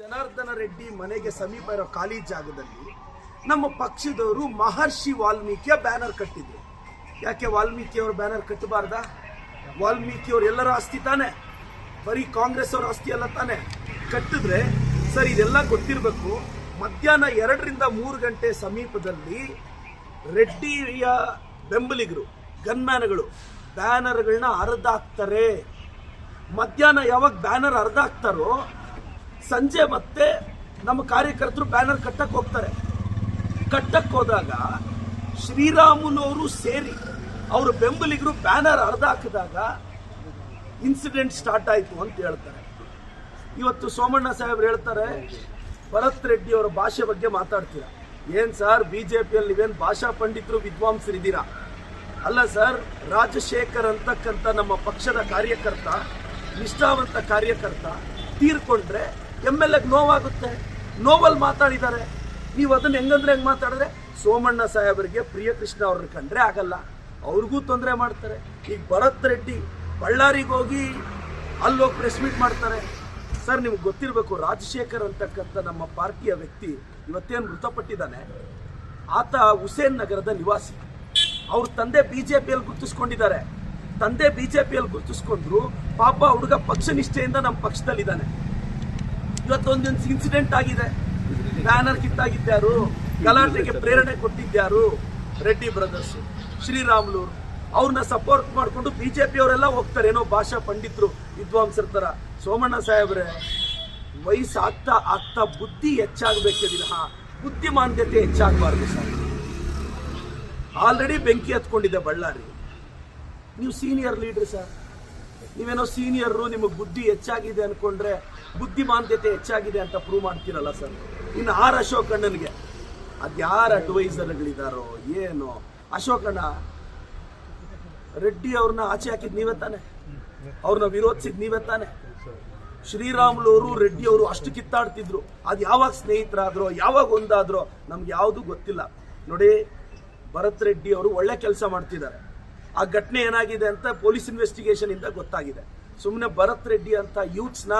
ಜನಾರ್ದನ ರೆಡ್ಡಿ ಮನೆಗೆ ಸಮೀಪ ಇರೋ ಖಾಲಿ ಜಾಗದಲ್ಲಿ ನಮ್ಮ ಪಕ್ಷದವರು ಮಹರ್ಷಿ ವಾಲ್ಮೀಕಿಯ ಬ್ಯಾನರ್ ಕಟ್ಟಿದ್ರು. ಯಾಕೆ ವಾಲ್ಮೀಕಿಯವರು ಬ್ಯಾನರ್ ಕಟ್ಟಬಾರ್ದ? ವಾಲ್ಮೀಕಿಯವ್ರು ಎಲ್ಲರ ಆಸ್ತಿ ತಾನೆ? ಬರೀ ಕಾಂಗ್ರೆಸ್ ಅವರ ಆಸ್ತಿ ಅಲ್ಲ ತಾನೆ? ಕಟ್ಟಿದ್ರೆ ಸರ್ ಇದೆಲ್ಲ ಗೊತ್ತಿರಬೇಕು. ಮಧ್ಯಾಹ್ನ ಎರಡರಿಂದ ಮೂರು ಗಂಟೆ ಸಮೀಪದಲ್ಲಿ ರೆಡ್ಡಿಯ ಬೆಂಬಲಿಗರು ಗನ್ಮ್ಯಾನ್ಗಳು ಬ್ಯಾನರ್ಗಳನ್ನ ಹರಿದಾಕ್ತಾರೆ ಮಧ್ಯಾಹ್ನ ಯಾವಾಗ ಬ್ಯಾನರ್ ಹರಿದಾಕ್ತಾರೋ ಸಂಜೆ ಮತ್ತೆ ನಮ್ಮ ಕಾರ್ಯಕರ್ತರು ಬ್ಯಾನರ್ ಕಟ್ಟಕ್ಕೆ ಹೋಗ್ತಾರೆ. ಕಟ್ಟಕ್ಕೆ ಹೋದಾಗ ಶ್ರೀರಾಮುಲವರು ಸೇರಿ ಅವರ ಬೆಂಬಲಿಗರು ಬ್ಯಾನರ್ ಅರ್ಧ ಹಾಕಿದಾಗ ಇನ್ಸಿಡೆಂಟ್ ಸ್ಟಾರ್ಟ್ ಆಯಿತು ಅಂತ ಹೇಳ್ತಾರೆ. ಇವತ್ತು ಸೋಮಣ್ಣ ಸಾಹೇಬ್ರು ಹೇಳ್ತಾರೆ, ಭರತ್ ರೆಡ್ಡಿ ಅವರ ಭಾಷೆ ಬಗ್ಗೆ ಮಾತಾಡ್ತೀರಾ? ಏನು ಸರ್ ಬಿ ಜೆ ಪಿಯಲ್ಲಿ ನೀವೇನು ಭಾಷಾ ಪಂಡಿತರು ವಿದ್ವಾಂಸರಿದ್ದೀರಾ ಅಲ್ಲ ಸರ್, ರಾಜಶೇಖರ್ ಅಂತಕ್ಕಂಥ ನಮ್ಮ ಪಕ್ಷದ ಕಾರ್ಯಕರ್ತ, ನಿಷ್ಠಾವಂತ ಕಾರ್ಯಕರ್ತ ತೀರ್ಕೊಂಡ್ರೆ ಎಂ ಎಲ್ ಎಗೆ ನೋವಾಗುತ್ತೆ. ನೋವಲ್ಲಿ ಮಾತಾಡಿದ್ದಾರೆ. ನೀವು ಅದನ್ನು ಹೆಂಗಂದ್ರೆ ಹೆಂಗೆ ಮಾತಾಡಿದ್ರೆ? ಸೋಮಣ್ಣ ಸಾಹೇಬರಿಗೆ ಪ್ರಿಯಕೃಷ್ಣ ಅವ್ರನ್ನ ಕಂಡ್ರೆ ಆಗಲ್ಲ. ಅವ್ರಿಗೂ ತೊಂದರೆ ಮಾಡ್ತಾರೆ. ಈಗ ಭರತ್ ರೆಡ್ಡಿ ಬಳ್ಳಾರಿಗೆ ಹೋಗಿ ಅಲ್ಲೋಗಿ ಪ್ರೆಸ್ ಮೀಟ್ ಮಾಡ್ತಾರೆ. ಸರ್ ನಿಮ್ಗೆ ಗೊತ್ತಿರಬೇಕು, ರಾಜಶೇಖರ್ ಅಂತಕ್ಕಂಥ ನಮ್ಮ ಪಾರ್ಟಿಯ ವ್ಯಕ್ತಿ ಇವತ್ತೇನು ಮೃತಪಟ್ಟಿದ್ದಾನೆ. ಆತ ಹುಸೇನ್ ನಗರದ ನಿವಾಸಿ. ಅವ್ರ ತಂದೆ ಬಿ ಜೆ ಪಿಯಲ್ಲಿ ಗುರುತಿಸ್ಕೊಂಡಿದ್ದಾರೆ. ತಂದೆ ಬಿ ಜೆ ಪಿಯಲ್ಲಿ ಗುರುತಿಸ್ಕೊಂಡ್ರು ಪಾಪ ಹುಡುಗ ಪಕ್ಷ ನಿಷ್ಠೆಯಿಂದ ನಮ್ಮ ಪಕ್ಷದಲ್ಲಿದ್ದಾನೆ. ಇವತ್ತೊಂದು ಇನ್ಸಿಡೆಂಟ್ ಆಗಿದೆ. ಬ್ಯಾನರ್ ಕಿತ್ತಾಗಿದ್ದಾರು ಗಲಾಟೆಗೆ ಪ್ರೇರಣೆ ಕೊಟ್ಟಿದ್ದಾರು ರೆಡ್ಡಿ ಬ್ರದರ್ಸ್ ಶ್ರೀರಾಮ್ಲು ಅವ್ರನ್ನ ಸಪೋರ್ಟ್ ಮಾಡಿಕೊಂಡು ಬಿಜೆಪಿ ಅವರೆಲ್ಲ ಹೋಗ್ತಾರೆ. ಏನೋ ಭಾಷಾ ಪಂಡಿತರು, ವಿದ್ವಾಂಸರ ತರ ಸೋಮಣ್ಣ ಸಾಹೇಬ್ರೆ, ವಯಸ್ಸಾಗ್ತಾ ಆಗ್ತಾ ಬುದ್ಧಿ ಹೆಚ್ಚಾಗಬೇಕೆ ದಿನ. ಬುದ್ಧಿಮಾನ್ಯತೆ ಹೆಚ್ಚಾಗಬಾರ್ದು ಸರ್ ಆಲ್ರೆಡಿ ಬೆಂಕಿ ಹತ್ಕೊಂಡಿದೆ ಬಳ್ಳಾರಿ. ನೀವು ಸೀನಿಯರ್ ಲೀಡರ್ ಸರ್. ನೀವೇನೋ ಸೀನಿಯರು ನಿಮಗೆ ಬುದ್ಧಿ ಹೆಚ್ಚಾಗಿದೆ ಅನ್ಕೊಂಡ್ರೆ ಬುದ್ಧಿಮಾಂದ್ಯತೆ ಹೆಚ್ಚಾಗಿದೆ ಅಂತ ಪ್ರೂವ್ ಮಾಡ್ತೀರಲ್ಲ ಸರ್ ಇನ್ನು ಆರ್ ಅಶೋಕಣ್ಣನಿಗೆ. ಅದ್ಯಾರ ಅಡ್ವೈಸರ್ಗಳಿದಾರೋ, ಏನು. ಅಶೋಕಣ್ಣ, ರೆಡ್ಡಿ ಅವ್ರನ್ನ ಆಚೆ ಹಾಕಿದ್ ನೀವೇ ತಾನೆ? ಅವ್ರನ್ನ ವಿರೋಧಿಸಿದ್ ನೀವೇ ತಾನೆ? ಶ್ರೀರಾಮುಲು ಅವರು ರೆಡ್ಡಿ ಅವರು ಅಷ್ಟು ಕಿತ್ತಾಡ್ತಿದ್ರು. ಅದು ಯಾವಾಗ ಸ್ನೇಹಿತರಾದ್ರೋ, ಯಾವಾಗ ಒಂದಾದ್ರೋ, ನಮ್ಗೆ ಯಾವುದು ಗೊತ್ತಿಲ್ಲ. ನೋಡಿ, ಭರತ್ ರೆಡ್ಡಿ ಅವರು ಒಳ್ಳೆ ಕೆಲಸ ಮಾಡ್ತಿದ್ದಾರೆ. ಆ ಘಟನೆ ಏನಾಗಿದೆ ಅಂತ ಪೊಲೀಸ್ ಇನ್ವೆಸ್ಟಿಗೇಷನ್ ಇಂದ ಗೊತ್ತಾಗಿದೆ. ಸುಮ್ಮನೆ ಭರತ್ ರೆಡ್ಡಿ ಅಂತ ಯೂತ್ಸ್ನ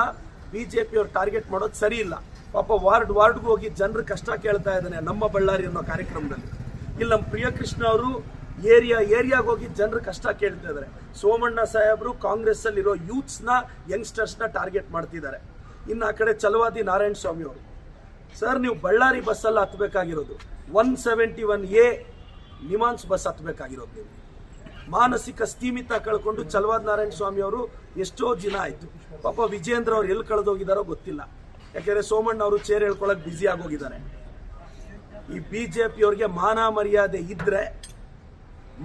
ಬಿಜೆಪಿ ಅವ್ರು ಟಾರ್ಗೆಟ್ ಮಾಡೋದು ಸರಿ ಇಲ್ಲ. ಪಾಪ ವಾರ್ಡ್ ವಾರ್ಡ್ಗೆ ಹೋಗಿ ಜನರು ಕಷ್ಟ ಕೇಳ್ತಾ ಇದ್ದಾನೆ ನಮ್ಮ ಬಳ್ಳಾರಿ ಅನ್ನೋ ಕಾರ್ಯಕ್ರಮದಲ್ಲಿ. ಇಲ್ಲಿ ನಮ್ಮ ಪ್ರಿಯಕೃಷ್ಣ ಅವರು ಏರಿಯಾ, ಏರಿಯಾಗ ಹೋಗಿ ಜನರು ಕಷ್ಟ ಕೇಳ್ತಾ ಇದ್ದಾರೆ. ಸೋಮಣ್ಣ ಸಾಹೇಬರು ಕಾಂಗ್ರೆಸ್ ಅಲ್ಲಿರೋ ಯೂತ್ಸ್ನ ಯಂಗ್ಸ್ಟರ್ಸ್ನ ಟಾರ್ಗೆಟ್ ಮಾಡ್ತಿದ್ದಾರೆ. ಇನ್ನು ಆ ಕಡೆ ಚಲವಾದಿ ನಾರಾಯಣ ಸ್ವಾಮಿ ಅವರು. ಸರ್ ನೀವು ಬಳ್ಳಾರಿ ಬಸ್ಸಲ್ಲಿ ಹತ್ತಬೇಕಾಗಿರೋದು one seventy one A NIMHANS bus ಹತ್ತಬೇಕಾಗಿರೋದು ನೀವು. ಮಾನಸಿಕ ಸ್ಥೀಮಿತ ಕಳ್ಕೊಂಡು ಚಲವಾದ ನಾರಾಯಣ ಸ್ವಾಮಿ ಅವರು ಎಷ್ಟೋ ದಿನ ಆಯ್ತು. ಪಾಪ ವಿಜೇಂದ್ರ ಅವ್ರು ಎಲ್ಲಿ ಕಳೆದೋಗಿದಾರೋ ಗೊತ್ತಿಲ್ಲ. ಯಾಕೆಂದ್ರೆ ಸೋಮಣ್ಣ ಅವರು ಚೇರ್ ಹೇಳ್ಕೊಳಕ್ ಬ್ಯುಸಿ ಆಗೋಗಿದ್ದಾರೆ ಈ ಬಿಜೆಪಿ ಅವ್ರಿಗೆ ಮಾನ ಮರ್ಯಾದೆ ಇದ್ರೆ,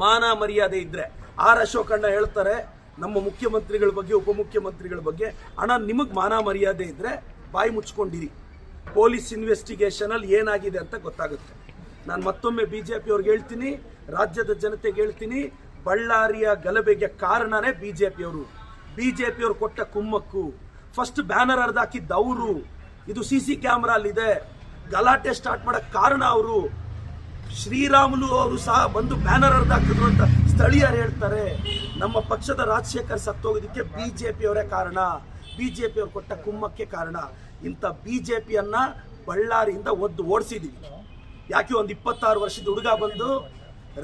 ಮಾನ ಮರ್ಯಾದೆ ಇದ್ರೆ, ಆರ್ ಅಶೋಕಣ್ಣ ಹೇಳ್ತಾರೆ, ನಮ್ಮ ಮುಖ್ಯಮಂತ್ರಿಗಳ ಬಗ್ಗೆ, ಉಪಮುಖ್ಯಮಂತ್ರಿಗಳ ಬಗ್ಗೆ ಹಣ ನಿಮಗ್ ಮಾನ ಮರ್ಯಾದೆ ಇದ್ರೆ ಬಾಯಿ ಮುಚ್ಕೊಂಡಿರಿ. ಪೊಲೀಸ್ ಇನ್ವೆಸ್ಟಿಗೇಷನ್ ಅಲ್ಲಿ ಏನಾಗಿದೆ ಅಂತ ಗೊತ್ತಾಗುತ್ತೆ. ನಾನು ಮತ್ತೊಮ್ಮೆ ಬಿಜೆಪಿ ಅವ್ರಿಗೆ ಹೇಳ್ತೀನಿ, ರಾಜ್ಯದ ಜನತೆಗೆ ಹೇಳ್ತೀನಿ ಬಳ್ಳಾರಿಯ ಗಲಭೆಗೆ ಕಾರಣನೇ ಬಿಜೆಪಿಯವರು. ಬಿಜೆಪಿಯವರು ಕೊಟ್ಟ ಕುಮ್ಮಕ್ಕು. ಫಸ್ಟ್ ಬ್ಯಾನರ್ ಹರಿದಾಕಿದ್ದ ಅವರು. ಇದು ಸಿ ಸಿ ಕ್ಯಾಮ್ರಾ ಅಲ್ಲಿದೆ. ಗಲಾಟೆ ಸ್ಟಾರ್ಟ್ ಮಾಡಕ್ ಕಾರಣ ಅವರು. ಶ್ರೀರಾಮುಲು ಅವರು ಸಹ ಬಂದು ಬ್ಯಾನರ್ ಹರಿದಾಕಿದ್ರು ಅಂತ ಸ್ಥಳೀಯರು ಹೇಳ್ತಾರೆ. ನಮ್ಮ ಪಕ್ಷದ ರಾಜಶೇಖರ್ ಸತ್ತೋಗೋದಕ್ಕೆ ಬಿಜೆಪಿ ಅವರೇ ಕಾರಣ. ಬಿಜೆಪಿ ಅವರು ಕೊಟ್ಟ ಕುಮ್ಮಕ್ಕೆ ಕಾರಣ. ಇಂಥ ಬಿಜೆಪಿಯನ್ನ ಬಳ್ಳಾರಿಯಿಂದ ಒದ್ದು ಓಡಿಸಿದೀವಿ. ಯಾಕೆ ಒಂದು ಇಪ್ಪತ್ತಾರು ವರ್ಷದ ಹುಡುಗ ಬಂದು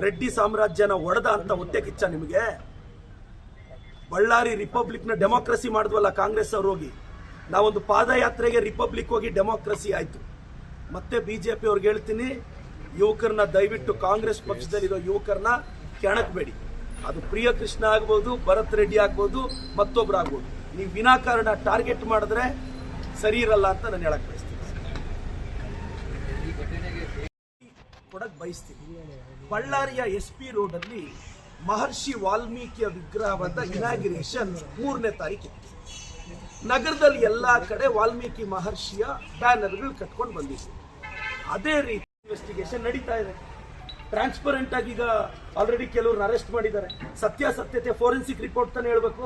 ರೆಡ್ಡಿ ಸಾಮ್ರಾಜ್ಯನ ಒಡೆದ ಅಂತ ಒತ್ತೆ ಕಿಚ್ಚ ನಿಮಗೆ? ಬಳ್ಳಾರಿ ರಿಪಬ್ಲಿಕ್ನ ಡೆಮೋಕ್ರಸಿ ಮಾಡಿದ್ವಲ್ಲ ಕಾಂಗ್ರೆಸ್ ಅವ್ರು ಹೋಗಿ. ನಾವೊಂದು ಪಾದಯಾತ್ರೆಗೆ ರಿಪಬ್ಲಿಕ್ ಹೋಗಿ ಡೆಮೋಕ್ರಸಿ ಆಯ್ತು. ಮತ್ತೆ ಬಿಜೆಪಿ ಅವ್ರಿಗೆ ಹೇಳ್ತೀನಿ, ಯುವಕರನ್ನ ದಯವಿಟ್ಟು ಕಾಂಗ್ರೆಸ್ ಪಕ್ಷದಲ್ಲಿರೋ ಯುವಕರನ್ನ ಕೆಣಕಬೇಡಿ. ಅದು ಪ್ರಿಯ ಕೃಷ್ಣ ಆಗ್ಬೋದು, ಭರತ್ ರೆಡ್ಡಿ ಆಗ್ಬೋದು, ಮತ್ತೊಬ್ರು ಆಗ್ಬೋದು. ನೀವು ವಿನಾಕಾರಣ ಟಾರ್ಗೆಟ್ ಮಾಡಿದ್ರೆ ಸರಿ ಇರಲ್ಲ ಅಂತ ನಾನು ಹೇಳಕ್ ಬಯಸ್ತೀನಿ. ಕೊಡಕ್ ಬಯಸ್ತೀನಿ. ಬಳ್ಳಾರಿಯ ಎಸ್ ಪಿ ರೋಡ್ ಅಲ್ಲಿ ಮಹರ್ಷಿ ವಾಲ್ಮೀಕಿಯ ವಿಗ್ರಹವಾದ ಇನಾಗಿರೇಷನ್ ಮೂರನೇ ತಾರೀಕಿತ್ತು ನಗರದಲ್ಲಿ ಎಲ್ಲಾ ಕಡೆ ವಾಲ್ಮೀಕಿ ಮಹರ್ಷಿಯ ಬ್ಯಾನರ್ಗಳು ಕಟ್ಕೊಂಡು ಬಂದಿದೆ. ಅದೇ ರೀತಿ ಇನ್ವೆಸ್ಟಿಗೇಷನ್ ನಡೀತಾ ಇದೆ. ಟ್ರಾನ್ಸ್ಪರೆಂಟ್ ಆಗಿ ಈಗ ಆಲ್ರೆಡಿ ಕೆಲವ್ರನ್ನ ಅರೆಸ್ಟ್ ಮಾಡಿದ್ದಾರೆ. ಸತ್ಯಾಸತ್ಯತೆ ಫೋರೆನ್ಸಿಕ್ ರಿಪೋರ್ಟ್ ತಾನೇ ಹೇಳಬೇಕು.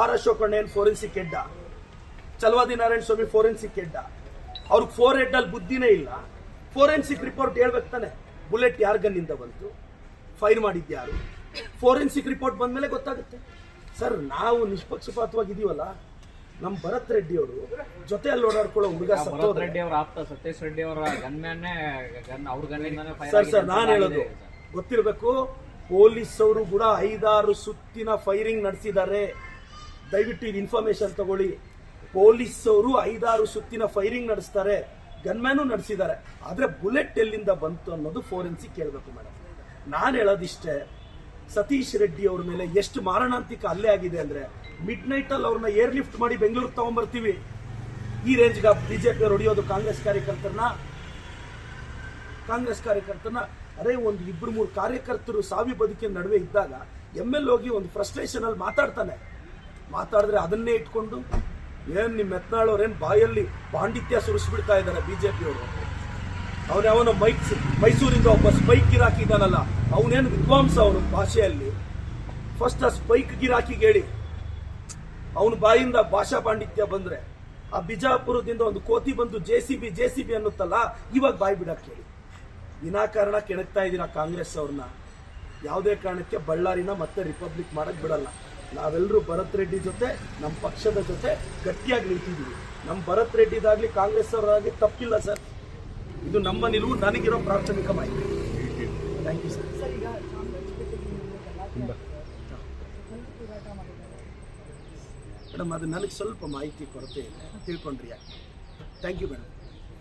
ಆರ್ ಅಶೋಕ್ ಅಣ್ಣ ಫೋರೆನ್ಸಿಕ್ ಹೆಡ್ಡ. ಚಲವಾದಿ ನಾರಾಯಣ ಸ್ವಾಮಿ ಫೋರೆನ್ಸಿಕ್ ಹೆಡ್ಡ. ಅವ್ರಿಗೆ ಫೋರ್ ಹೆಡ್ ಅಲ್ಲಿ ಬುದ್ಧಿನೇ ಇಲ್ಲ. ಫೋರೆನ್ಸಿಕ್ ರಿಪೋರ್ಟ್ ಹೇಳ್ಬೇಕು ತಾನೆ. ಬುಲೆಟ್ ಯಾರ ಗನ್ನಿಂದ ಬಂತು? ಫೈರ್ ಮಾಡಿದ್ಯಾರು ಫೋರೆನ್ಸಿಕ್ ರಿಪೋರ್ಟ್ ಬಂದ್ಮೇಲೆ ಗೊತ್ತಾಗುತ್ತೆ. ಸರ್ ನಾವು ನಿಷ್ಪಕ್ಷಪಾತವಾಗಿದ್ದೀವಲ್ಲ. ನಮ್ಮ ಭರತ್ ರೆಡ್ಡಿ ಅವರು ಜೊತೆ ಅಲ್ಲಿ ಓಡಾಡ್ಕೊಳ್ಳೋ ಹುಡುಗ ಭರತ್ ರೆಡ್ಡಿ ಅವರ ಆಪ್ತ ಸತೀಶ್ ರೆಡ್ಡಿ ಅವರ ಗನ್ ಅವ್ರ ಗನ್ನಿಂದಾನೇ ಫೈರ್ ಸರ್ ಸರ್ ನಾನು ಹೇಳೋದು. ಗೊತ್ತಿರಬೇಕು ಪೊಲೀಸ್ ಅವರು ಕೂಡ ಐದಾರು ಸುತ್ತಿನ ಫೈರಿಂಗ್ ನಡೆಸಿದ್ದಾರೆ. ದಯವಿಟ್ಟು ಇದು ಇನ್ಫಾರ್ಮೇಶನ್ ತಗೊಳ್ಳಿ. ಪೊಲೀಸ್ ಅವರು ಐದಾರು ಸುತ್ತಿನ ಫೈರಿಂಗ್ ನಡೆಸ್ತಾರೆ. ಗನ್ಮ್ಯಾನು ನಡೆಸಿದ್ದಾರೆ. ಆದರೆ ಬುಲೆಟ್ ಎಲ್ಲಿಂದ ಬಂತು ಅನ್ನೋದು ಫೋರೆನ್ಸಿಕ್ ಕೇಳಬೇಕು ಮೇಡಮ್ ನಾನು ಹೇಳೋದಿಷ್ಟೇ, ಸತೀಶ್ ರೆಡ್ಡಿ ಅವ್ರ ಮೇಲೆ ಎಷ್ಟು ಮಾರಣಾಂತಿಕ ಅಲ್ಲೇ ಆಗಿದೆ ಅಂದ್ರೆ ಮಿಡ್ ನೈಟ್ ಅಲ್ಲಿ ಅವ್ರನ್ನ ಏರ್ ಲಿಫ್ಟ್ ಮಾಡಿ ಬೆಂಗಳೂರಿಗೆ ತಗೊಂಡ್ಬರ್ತೀವಿ ಈ ರೇಂಜ್ಗೆ ಬಿಜೆಪಿ ಹೊಡೆಯೋದು ಕಾಂಗ್ರೆಸ್ ಕಾರ್ಯಕರ್ತರನ್ನ. ಕಾಂಗ್ರೆಸ್ ಕಾರ್ಯಕರ್ತನ ಅರೆ ಒಂದು ಇಬ್ಬರು ಮೂರು ಕಾರ್ಯಕರ್ತರು ಸಾವಿ ಬದುಕಿನ ನಡುವೆ ಇದ್ದಾಗ ಎಂ ಎಲ್ ಹೋಗಿ ಒಂದು ಫ್ರಸ್ಟ್ರೇಷನ್ ಅಲ್ಲಿ ಮಾತಾಡ್ತಾನೆ. ಮಾತಾಡಿದ್ರೆ ಅದನ್ನೇ ಇಟ್ಕೊಂಡು ಏನ್ ನಿಮ್ಮ ಮೆತ್ನಾಳವ್ರೇನ್ ಬಾಯಲ್ಲಿ ಪಾಂಡಿತ್ಯ ಸುರಿಸ್ಬಿಡ್ತಾ ಇದ್ದಾರೆ ಬಿಜೆಪಿಯವರು? ಅವನ ಅವನ ಮೈಕ್ ಮೈಸೂರಿಂದ ಒಬ್ಬ ಸ್ಪೈಕ್ ಗಿರಾಕಿ ಇದ್ದಾನಲ್ಲ ಅವನೇನು ವಿದ್ವಾಂಸ ಅವನು ಭಾಷೆಯಲ್ಲಿ? ಫಸ್ಟ್ ಆ ಸ್ಪೈಕ್ ಗಿರಾಕಿಗೆ ಹೇಳಿ ಅವನ ಬಾಯಿಂದ ಭಾಷಾ ಪಾಂಡಿತ್ಯ ಬಂದ್ರೆ, ಆ ಬಿಜಾಪುರದಿಂದ ಒಂದು ಕೋತಿ ಬಂದು J C B, J C B ಅನ್ನುತ್ತಲ್ಲ, ಇವಾಗ ಬಾಯಿ ಬಿಡಕ್ಕೆ ಹೇಳಿ ವಿನಾಕಾರಣ ಕೆಣಕ್ತಾ ಇದ್ದೀರಾ ಕಾಂಗ್ರೆಸ್ ಅವ್ರನ್ನ ಯಾವುದೇ ಕಾರಣಕ್ಕೆ ಬಳ್ಳಾರಿನ ಮತ್ತೆ ರಿಪಬ್ಲಿಕ್ ಮಾಡಕ್ ಬಿಡಲ್ಲ. ನಾವೆಲ್ಲರೂ ಭರತ್ ರೆಡ್ಡಿ ಜೊತೆ ನಮ್ಮ ಪಕ್ಷದ ಜೊತೆ ಗಟ್ಟಿಯಾಗಿ ನಿಂತಿದ್ದೀವಿ. ನಮ್ಮ ಭರತ್ ರೆಡ್ಡಿದಾಗಲಿ ಕಾಂಗ್ರೆಸ್ ಅವರಾಗಲಿ ತಪ್ಪಿಲ್ಲ ಸರ್. ಇದು ನಮ್ಮ ನಿಲುವು ನನಗಿರೋ ಪ್ರಾಥಮಿಕ ಮಾಹಿತಿ. ಥ್ಯಾಂಕ್ ಯು ಸರ್ ಮೇಡಮ್ ಅದು ನನಗೆ ಸ್ವಲ್ಪ ಮಾಹಿತಿ ಕೊರತೆ ಇದೆ. ತಿಳ್ಕೊಂಡ್ರಿ ಯಾಕೆ? Thank you madam